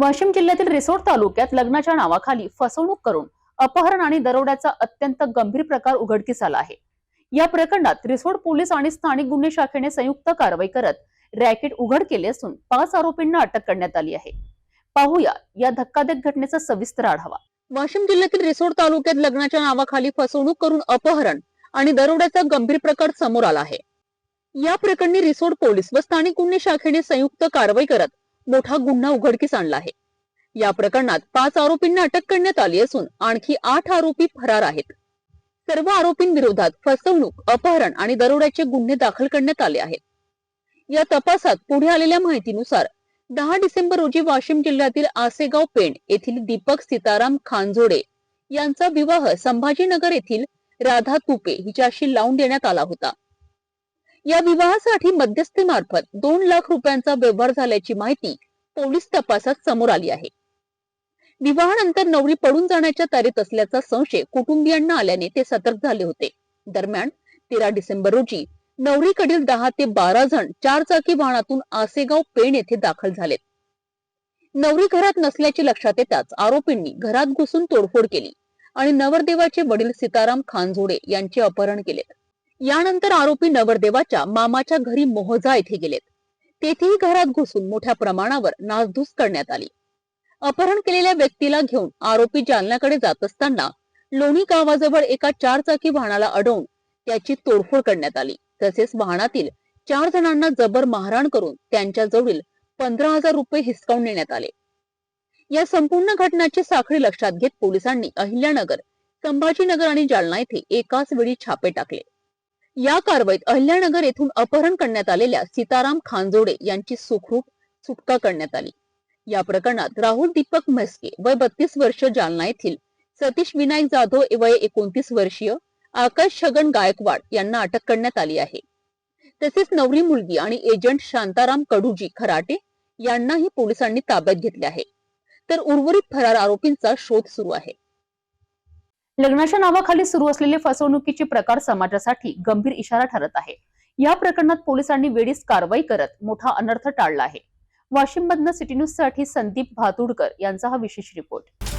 वाशिम जिल्ह्यातील रिसोड तालुक्यात लग्नाच्या नावाखाली फसवणूक करून अपहरण आणि दरोड्याचा अत्यंत गंभीर प्रकार उघडकीस आला आहे. या प्रकरणात रिसोड पोलीस आणि स्थानिक गुन्हे शाखेने संयुक्त कारवाई करत रॅकेट उघड केले असून पाच आरोपींना अटक करण्यात आली आहे. पाहूया या धक्कादायक घटनेचा सविस्तर आढावा. वाशिम जिल्ह्यातील रिसोड तालुक्यात लग्नाच्या नावाखाली फसवणूक करून अपहरण आणि दरोड्याचा गंभीर प्रकार समोर आला आहे. या प्रकरणी रिसोड पोलीस व स्थानिक गुन्हे शाखेने संयुक्त कारवाई करत मोठा गुन्हा उघडकीस आणला आहे. या प्रकरणात पाच आरोपींना अटक करण्यात आली असून आणखी आठ आरोपी फरार आहेत. सर्व आरोपींविरोधात फसवणूक अपहरण आणि दरोड्याचे गुन्हे दाखल करण्यात आले आहेत. या तपासात पुढे आलेल्या माहितीनुसार दहा डिसेंबर रोजी वाशिम जिल्ह्यातील आसेगाव पेण येथील दीपक सीताराम खानजोडे यांचा विवाह संभाजीनगर येथील राधा तुपे हिच्याशी लावून देण्यात आला होता. या विवाहासाठी मध्यस्थीमार्फत दोन लाख रुपयांचा व्यवहार झाल्याची माहिती पोलीस तपासात समोर आली आहे. विवाहानंतर नवरी पडून जाण्याच्या तारीत असल्याचा संशय कुटुंबियांना आल्याने ते सतर्क झाले होते. दरम्यान तेरा डिसेंबर रोजी नवरीकडील दहा ते बारा जण चार चाकी वाहनातून आसेगाव पेण येथे दाखल झालेत. नवरी घरात नसल्याचे लक्षात येताच आरोपींनी घरात घुसून तोडफोड केली आणि नवरदेवाचे वडील सीताराम खानझोडे यांचे अपहरण केले. यानंतर आरोपी नवरदेवाच्या मामाच्या घरी मोहजा येथे गेलेत. तेथेही घरात घुसून मोठ्या प्रमाणावर नासधूस करण्यात आली. अपहरण केलेल्या व्यक्तीला घेऊन आरोपी जालन्याकडे जात असताना लोणी गावाजवळ एका चारचाकी वाहनाला अडवून त्याची तोडफोड करण्यात आली. तसेच वाहनातील चार जणांना जबर मारहाण करून त्यांच्या जवळील पंधरा हजार रुपये हिसकावून नेण्यात आले. या संपूर्ण घटनाची साखळी लक्षात घेत पोलिसांनी अहिल्यानगर संभाजीनगर आणि जालना येथे एकाच वेळी छापे टाकले. या कारवाईत अहिल्यानगर येथून अपहरण करण्यात आलेल्या सीताराम खानजोडे यांची सुखरूप सुटका करण्यात आली. या प्रकरणात राहुल दीपक म्हस्के वय बत्तीस वर्ष जालना येथील सतीश विनायक जाधव वय एकोणतीस वर्षीय आकाश छगन गायकवाड यांना अटक करण्यात आली आहे. तसेच नवरी मुलगी आणि एजंट शांताराम कडुजी खराटे यांनाही पोलिसांनी ताब्यात घेतले आहे. तर उर्वरित फरार आरोपींचा शोध सुरू आहे. लग्नाच्या नावाखाली सुरू असलेले फसवणुकीचे प्रकार समाजासाठी गंभीर इशारा ठरत आहे. या प्रकरणात पोलिसांनी वेळीच कारवाई करत मोठा अनर्थ टाळला आहे. वाशिम मधनं सिटी न्यूजसाठी संदीप भातुडकर यांचा हा विशेष रिपोर्ट.